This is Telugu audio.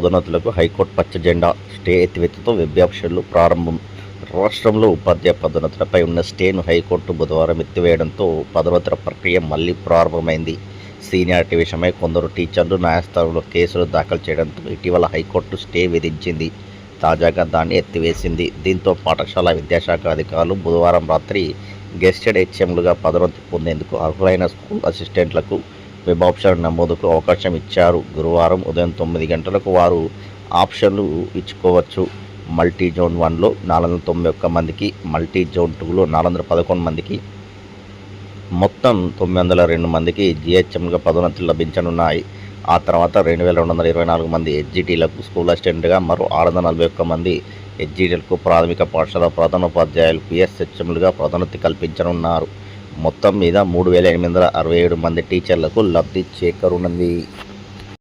పదోన్నతులకు హైకోర్టు పచ్చ జెండా స్టే ఎత్తివేతతో వెబ్యాప్షన్లు ప్రారంభం. రాష్ట్రంలో ఉపాధ్యాయ పదోన్నతులపై ఉన్న స్టేను హైకోర్టు బుధవారం ఎత్తివేయడంతో పదోన్నతుల ప్రక్రియ మళ్ళీ ప్రారంభమైంది. సీనియారిటీ విషయమై కొందరు టీచర్లు న్యాయస్థానంలో కేసులు దాఖలు చేయడంతో ఇటీవల హైకోర్టు స్టే విధించింది. తాజాగా దాన్ని ఎత్తివేసింది. దీంతో పాఠశాల విద్యాశాఖ అధికారులు బుధవారం రాత్రి గెస్టెడ్ హెచ్ఎంలుగా పదోన్నతి పొందేందుకు అర్హులైన స్కూల్ అసిస్టెంట్లకు వెబ్ ఆప్షన్ నమోదుకు అవకాశం ఇచ్చారు. గురువారం ఉదయం తొమ్మిది గంటలకు వారు ఆప్షన్లు ఇచ్చుకోవచ్చు. మల్టీ జోన్ వన్లో నాలుగు వందల తొంభై ఒక్క మందికి మల్టీ జోన్ టూలో నాలుగు వందల పదకొండు మందికి మొత్తం తొమ్మిది వందల రెండు మందికి జిహెచ్ఎంలుగా పదోన్నతులు లభించనున్నాయి. ఆ తర్వాత రెండు వేల రెండు వందల ఇరవై నాలుగు మంది హెచ్జిటీలకు స్కూల్ అసిస్టెంట్గా మరో ఆరు వందల నలభై ఒక్క మంది హెచ్జిటీలకు ప్రాథమిక పాఠశాల ప్రధానోపాధ్యాయులు పిఎస్హెచ్ఎంలుగా పదోన్నతి కల్పించనున్నారు. మొత్తం మీద మూడు వేల ఎనిమిది వందల అరవై ఏడు మంది టీచర్లకు లబ్ధి చేకూరనుంది.